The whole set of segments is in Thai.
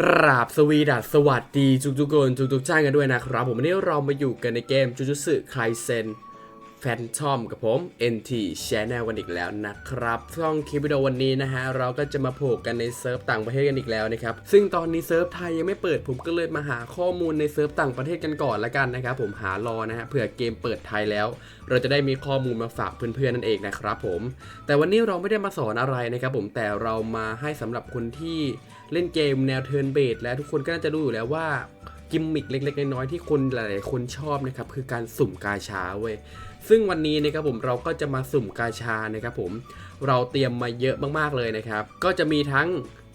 กราบสวีดัสสวัสดีทุกทุกๆคนทุกทุกๆท่านกันด้วยนะครับ ผมวันนี้เรามาอยู่กันในเกมจูจูสึไคเซนแฟนทอมกับผม NT Channel กันอีกแล้วนะครับช่องคลิปวิดีโอวันนี้นะฮะ เราก็จะมาโผล่กันในเซิร์ฟต่างประเทศกันอีกแล้วนะครับ ซึ่งตอนนี้เซิร์ฟไทยยังไม่เปิดผมก็เลยมาหาข้อมูลในเซิร์ฟต่างประเทศกันก่อนละกันนะครับ ผมหารอนะฮะเผื่อเกมเปิดไทยแล้ว เราจะได้มีข้อมูลมาฝากเพื่อนๆนั่นเองนะครับผม แต่วันนี้เราไม่ได้มาสอนอะไรนะครับผมแต่เรามาให้สำหรับคนที่ เล่นเกมแนวเทิร์นเบสและทุกคนก็น่าจะรู้อยู่แล้วว่ากิมมิคเล็ก ๆ น้อยๆที่คนหลายๆคนชอบนะครับคือการสุ่มกาชาเว้ยซึ่งวันนี้นะครับผมเราก็จะมาสุ่มกาชานะครับผมเราเตรียมมาเยอะมากๆเลยนะครับ ก็จะมีทั้ง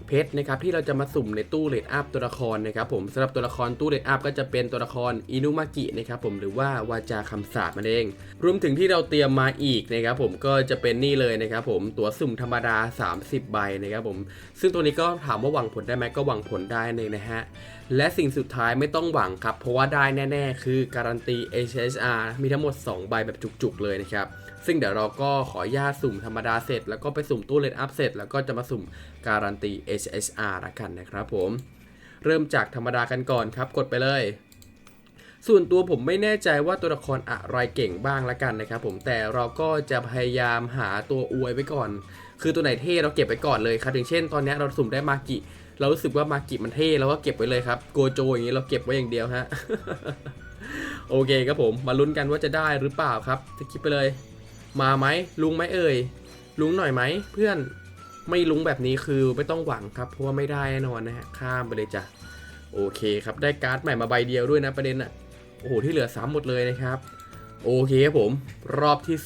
เพชรนะครับที่เราจะมาสุ่มในตู้เลดอัพตัวละครนะครับผมสำหรับตัวละครตู้เลดอัพก็จะเป็นตัวละครอินุมากินะครับผมหรือว่าวาจาคำสาปมันเองรวมถึงที่เราเตรียมมาอีกนะครับผมก็จะเป็นนี่เลยนะครับผมตัวสุ่มธรรมดา 30 ใบนะครับผมซึ่งตัวนี้ก็ถามว่าหวังผลได้ไหมก็หวังผลได้เลยนะฮะและสิ่งสุดท้ายไม่ต้องหวังครับเพราะว่าได้แน่ ๆ คือการันตี HSR มีทั้งหมด 2 ใบแบบจุกๆเลยนะครับซึ่งเดี๋ยวเราก็ขอญาตสุ่มธรรมดาเสร็จ แล้วก็ไปสุ่มตู้เลนอัพเสร็จแล้วก็จะมาสุ่มการันตี HSR ละกันนะครับผม เริ่มจากธรรมดากันก่อนครับ กดไปเลย ส่วนตัวผมไม่แน่ใจว่าตัวละครอะไรเก่งบ้างละกันนะครับผมแต่เราก็จะพยายามหาตัวอวยไว้ก่อน คือตัวไหนเท่เราเก็บไว้ก่อนเลยครับ อย่างเช่นตอนนี้เราสุ่มได้มากิเรารู้สึกว่ามากิมันเท่เราก็เก็บไว้เลยครับโกโจอย่างนี้เราเก็บไว้อย่างเดียวฮะโอเคครับผมมาลุ้นกันว่าจะได้หรือเปล่าครับจะคิดไปเลย มาไหมลุงไหมเอ่ยลุงหน่อยไหมเพื่อน ไม่ลุ้งแบบนี้คือไม่ต้องหวังครับ เพราะว่าไม่ได้แน่นอนนะฮะข้ามไปเลยจ้ะโอเคครับได้การ์ดใหม่มาใบเดียวด้วยนะประเด็นอะโอ้โหที่เหลือซ้ำหมดเลยนะครับ โอเคครับผม รอบที่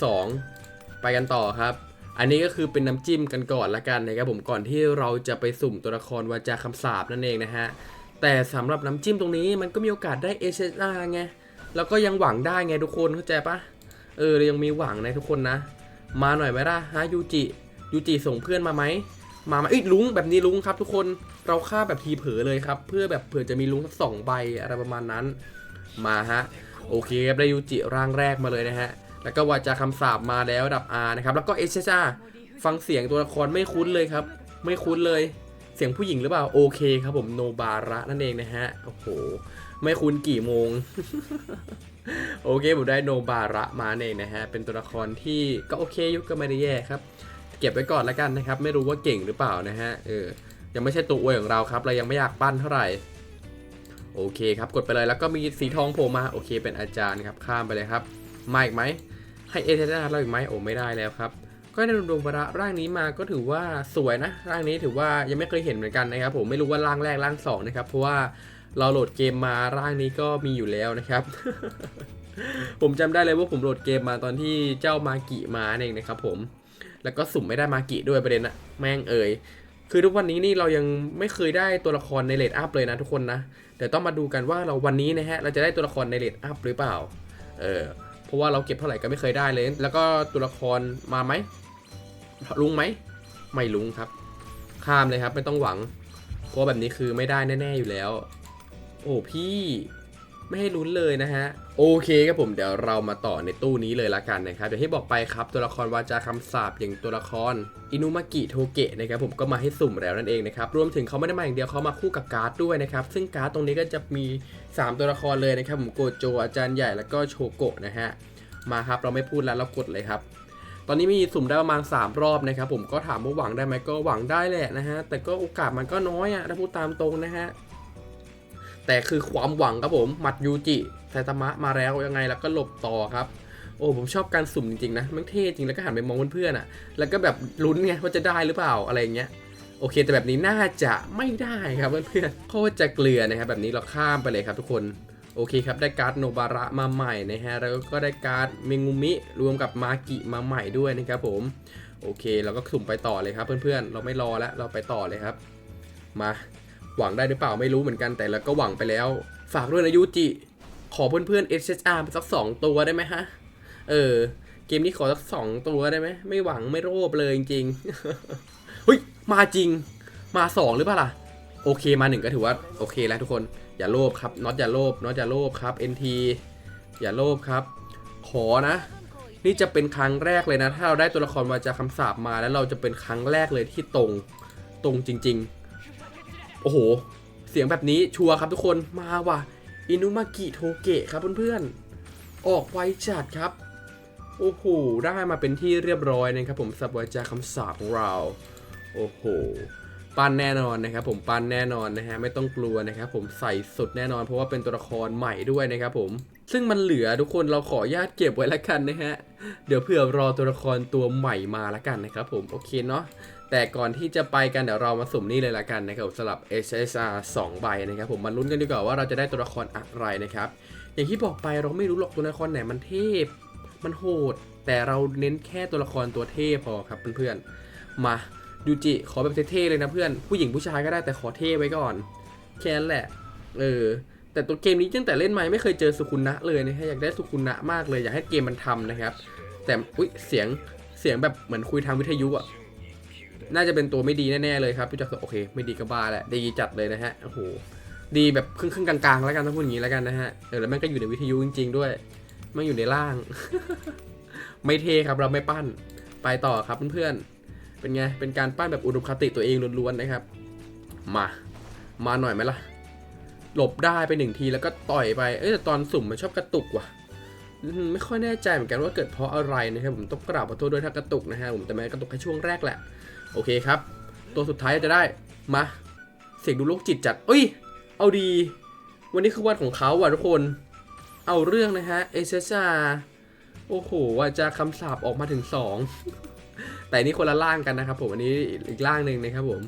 2 ไปกันต่อครับ อันนี้ก็คือเป็นน้ำจิ้มกันก่อนละกันนะครับผมก่อนที่เราจะไปสุ่มตัวละครวาจาคำสาปนั่นเองนะฮะแต่สำหรับน้ำจิ้มตรงนี้มันก็มีโอกาสได้ SSR ไงแล้วก็ยังหวังได้ไงทุกคนเข้าใจปะเออเรายังมีหวังนะทุกคนนะ มาหน่อยไหมล่ะฮะยูจิ ยูจิส่งเพื่อนมาไหมมาไหมเอ้ยลุงแบบนี้ลุงครับ ทุกคนเราฆ่าแบบทีเผลอเลยครับ เพื่อแบบเผื่อจะมีลุงสักสองใบอะไรประมาณนั้น มาฮะโอเคครับได้ยูจิร่างแรกมาเลยนะฮะแล้วก็วาจาคำสาปมาแล้วดับ R นะครับแล้วก็เอชจ้าฟังเสียงตัวละครไม่คุ้นเลยครับ ไม่คุ้นเลยเสียงผู้หญิงหรือเปล่าโอเคครับผมโนบาระนั่นเองนะฮะโอ้โหไม่คุ้นกี่โมง โอเคผมได้โนบาระมาเองนะฮะเป็นตัวละครที่ก็โอเคยุคก็ไม่ได้แย่ครับ เก็บไว้ก่อนแล้วกันนะครับ ไม่รู้ว่าเก่งหรือเปล่านะฮะเออยังไม่ใช่ตัวอวยของเราครับ เรายังไม่อยากปั้นเท่าไหร่โอเคครับกดไปเลยแล้วก็มีสีทองโผล่มาโอเค เป็นอาจารย์ครับข้ามไปเลยครับมาอีกไหมให้เอเทนาเราอีกไหมโอ้ไม่ได้แล้วครับ ก็ได้ดวงบาระร่างนี้มาก็ถือว่าสวยนะ ร่างนี้ถือว่ายังไม่เคยเห็นเหมือนกันนะครับ ผมไม่รู้ว่าร่างแรกร่างสองนะครับเพราะว่าเราโหลดเกมมาร่างนี้ก็มีอยู่แล้วนะครับ ผมจำได้เลยว่าผมโหลดเกมมาตอนที่เจ้ามากิมาเองนะครับ ผม แล้วก็สุ่มไม่ได้มากิด้วยประเด็นอะแม่งเอ่ยคือทุกวันนี้นี่เรายังไม่เคยได้ตัวละครในเลดอัพเลยนะทุกคนนะเดี๋ยวต้องมาดูกันว่าเราวันนี้นะฮะเราจะได้ตัวละครในเลดอัพหรือเปล่าเออเพราะว่าเราเก็บเท่าไหร่ก็ไม่เคยได้เลย แล้วก็ตัวละครมาไหมลุงไหมไม่ลุงครับ ข้ามเลยครับไม่ต้องหวังเพราะแบบนี้คือไม่ได้แน่ ๆอยู่แล้ว โอ้พี่ ไม่ให้ลุ้นเลยนะฮะ โอเคครับผมเดี๋ยวเรามาต่อในตู้นี้เลยละกันนะครับอย่างที่บอกไปครับตัวละครวาจาคำสาปอย่างตัวละครอินุมากิโทเกะนะครับผมก็มาให้สุ่มแล้วนั่นเองนะครับรวมถึงเขาไม่ได้มาอย่างเดียวเขามาคู่กับการ์ดด้วยนะครับซึ่งการ์ดตรงนี้ก็จะมี 3 ตัวละครเลยนะครับผมโกโจอาจารย์ใหญ่แล้วก็โชโกะนะฮะมาครับเราไม่พูดแล้วเรากดเลยครับตอนนี้มีสุ่มได้ประมาณ 3 รอบนะครับผมก็ถามว่าหวังได้ไหมก็หวังได้แหละนะฮะแต่ก็โอกาสมันก็น้อยอะถ้าพูดตามตรงนะฮะ แต่คือความหวังครับผมหมัดยูจิไซตามะมาแล้วยังไงแล้วก็หลบต่อครับ โอ้ผมชอบการสุ่มจริงๆนะมันเท่จริงแล้วก็หันไปมองเพื่อนๆอะ แล้วก็แบบลุ้นไงว่าจะได้หรือเปล่าอะไรเงี้ยโอเค แต่แบบนี้น่าจะไม่ได้ครับเพื่อนๆโคตรจะเกลือนะครับแบบนี้เราข้ามไปเลยครับทุกคนโอเคครับ ได้การ์ดโนบาระมาใหม่นะฮะ แล้วก็ได้การ์ดเมงุมิรวมกับมากิมาใหม่ด้วยนะครับผม โอเค เราก็สุ่มไปต่อเลยครับเพื่อนๆ เราไม่รอแล้ว เราไปต่อเลยครับ มา หวังได้หรือเปล่าไม่รู้เหมือนกันแต่เราก็หวังไปแล้ว ฝากด้วยนะยูจิขอเพื่อนๆ SHR ไปสักสองตัวได้ไหมฮะ เออ เกมนี้ขอสักสองตัวได้ไหมไม่หวังไม่โลภเลยจริงๆเฮ้ยมาจริง มาสองหรือเปล่าล่ะโอเคมาหนึ่งก็ถือว่าโอเคแล้วทุกคนอย่าโลภครับน็อตอย่าโลภน็อตอย่าโลภครับ NT อย่าโลภครับ ขอนะ นี่จะเป็นครั้งแรกเลยนะ ถ้าเราได้ตัวละครมาจากคำสาปมาแล้วเราจะเป็นครั้งแรกเลยที่ตรงตรงจริง ๆ โอ้โห เสียงแบบนี้ชัวร์ครับทุกคนมาว่ะอินุมากิโทเกะครับเพื่อนๆ ออกไวจัดครับ โอ้โห ได้มาเป็นที่เรียบร้อยนะครับผมสับไวจาคำสาปของเรา โอ้โหปั้นแน่นอนนะครับผมปั้นแน่นอนนะฮะไม่ต้องกลัวนะครับผมใส่สุดแน่นอนเพราะว่าเป็นตัวละครใหม่ด้วยนะครับผม ซึ่งมันเหลือทุกคนเราขอญาตเก็บไว้ละกันนะฮะเดี๋ยวเผื่อรอตัวละครตัวใหม่มาละกันนะครับผมโอเคเนาะ แต่ก่อนที่จะไปกันเดี๋ยวเรามาสุ่มนี่เลยละกันนะครับสำหรับ SSR 2 ใบนะครับผมมาลุ้นกันดีกว่าว่าเราจะได้ตัวละครอะไรนะครับ อย่างที่บอกไปเราไม่รู้หรอกตัวละครไหนมันเทพ มันโหด แต่เราเน้นแค่ตัวละครตัวเทพพอครับเพื่อนๆ มายูจิขอแบบเท่ๆเลยนะเพื่อน ผู้หญิงผู้ชายก็ได้แต่ขอเท่ไว้ก่อน แค่นั้นแหละ เออ แต่ตัวเกมนี้ตั้งแต่เล่นมาไม่เคยเจอสุคุนะเลยนะฮะอยากได้สุคุนะมากเลยอยากให้เกมมันทำนะครับ แต่อุ้ยเสียงเสียงแบบเหมือนคุยทางวิทยุอะ น่าจะเป็นตัวไม่ดีแน่ๆเลยครับพี่จักรโอเค ไม่ดีก็บ้าแหละดีจัดเลยนะฮะโอ้โหดีแบบครึ่งๆกลางๆ แล้วกันต้องพูดอย่างนี้แล้วกันนะฮะเออแล้วมันก็อยู่ในวิทยุจริง ๆ ด้วยมันอยู่ในล่าง ไม่เทครับเราไม่ปั้นไปต่อครับเพื่อนๆเป็นไงเป็นการปั้นแบบอุดมคติตัวเองล้วนๆนะครับ มา มาหน่อยไหมล่ะหลบได้ไปหนึ่งทีแล้วก็ต่อยไป เอ้ยแต่ตอนสุ่มมันชอบกระตุกว่ะ ไม่ค่อยแน่ใจเหมือนกันว่าเกิดเพราะอะไรนะครับผมต้องกราบขอโทษด้วยถ้ากระตุกนะฮะผมแต่แม้กระตุกแค่ช่วงแรกแหละ โอเคครับ ตัวสุดท้ายจะได้ มา เสียงดูโรคจิตจัดเอ้ย เอาดี วันนี้คือวันของเขาว่ะทุกคน เอาเรื่องนะฮะ เอเซซาโอ้โหว่าจะคำสาปออกมาถึง 2 แต่นี่คนละล่างกันนะครับผม อันนี้อีกล่างหนึ่งนะครับผม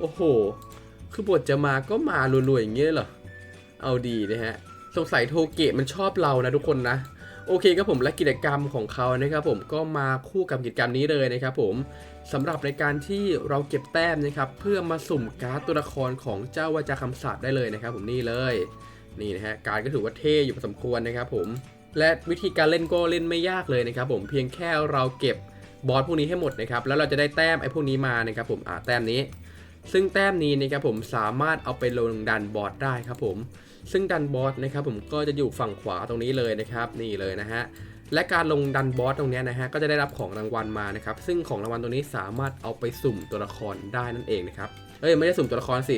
โอ้โห คือบทจะมาก็มารัวๆอย่างเงี้ยเหรอ เอาดีนะฮะ สงสัยโทเกะมันชอบเรานะทุกคนนะ โอเคครับผมและกิจกรรมของเขานะครับผมก็มาคู่กับกิจกรรมนี้เลยนะครับผมสำหรับในการที่เราเก็บแต้มนะครับเพื่อมาสุ่มการ์ดตัวละครของเจ้าวาจาคำสาปได้เลยนะครับ ผมนี่เลยนี่นะฮะการก็ถือว่าเท่อยู่พอสมควรนะครับผมและวิธีการเล่นก็เล่นไม่ยากเลยนะครับผมเพียงแค่เราเก็บบอสพวกนี้ให้หมดนะครับแล้วเราจะได้แต้มไอ้พวกนี้มานะครับผมอ่าแต้มนี้ ซึ่งแต้มนี้นะครับผมสามารถเอาไปลงดันบอสได้ครับผม ซึ่งดันบอสนะครับผมก็จะอยู่ฝั่งขวาตรงนี้เลยนะครับนี่เลยนะฮะและการลงดันบอสตรงนี้นะฮะก็จะได้รับของรางวัลมานะครับซึ่งของรางวัลตรงนี้สามารถเอาไปสุ่มตัวละครได้นั่นเองนะครับเอ้ยไม่ได้สุ่มตัวละครสิ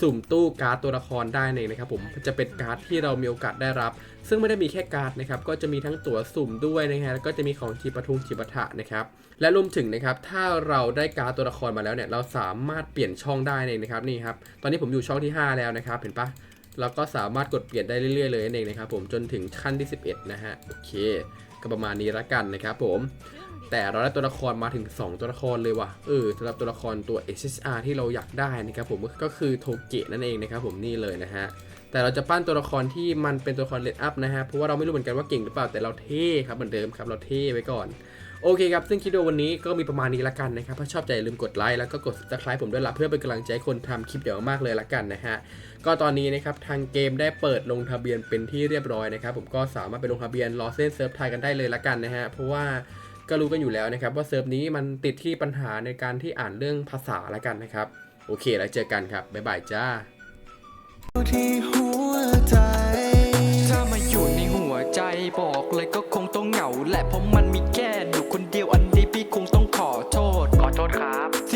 สุ่มตู้การ์ดตัวละครได้นั่นเองนะครับผมจะเป็นการ์ดที่เรามีโอกาสได้รับ ซึ่งไม่ได้มีแค่การ์ดนะครับก็จะมีทั้งตั๋วสุ่มด้วยนะฮะแล้วก็จะมีของจีปทุงจีปะทะนะครับและรวมถึงนะครับถ้าเราได้การ์ดตัวละครมาแล้วเนี่ยเราสามารถเปลี่ยนช่องได้เองนะครับนี่ครับตอนนี้ผมอยู่ช่องที่ 5 แล้วนะครับเห็นปะ เราก็สามารถกดเปลี่ยนได้เรื่อยๆเลยนั่นเองนะครับผมจนถึงขั้นที่ 11 นะฮะโอเค ก็ประมาณนี้ละกันนะครับผมแต่เราได้ตัวละครมาถึง 2 ตัวละครเลยว่ะ เออสำหรับตัวละครตัว SSR ที่เราอยากได้นะครับผมก็คือโทเกะนั่นเองนะครับผมนี่เลยนะฮะ แต่เราจะปั้นตัวละครที่มันเป็นตัวละครเลดอัพนะฮะ เพราะว่าเราไม่รู้เหมือนกันว่าเก่งหรือเปล่า แต่เราเท่ครับเหมือนเดิมครับ เราเท่ไว้ก่อน โอเคครับ ซึ่งคลิปวันนี้ก็มีประมาณนี้ละกันนะครับ ถ้าชอบใจอย่าลืมกดไลค์แล้วก็กด subscribe ผมด้วยละเพื่อเป็นกำลังใจคนทำคลิปเดี๋ยวมากเลยละกันนะฮะ ก็ตอนนี้นะครับทางเกมได้เปิดลงทะเบียนเป็นที่เรียบร้อยนะครับ ผมก็สามารถไปลงทะเบียนรอเส้นเซิร์ฟไทยกันได้เลยละกันนะฮะ เพราะว่าก็รู้กันอยู่แล้วนะครับว่าเซิร์ฟนี้มันติดที่ปัญหาในการที่อ่านเรื่องภาษาละกันนะครับ โอเคแล้วเจอกันครับบ๊ายบายจ้า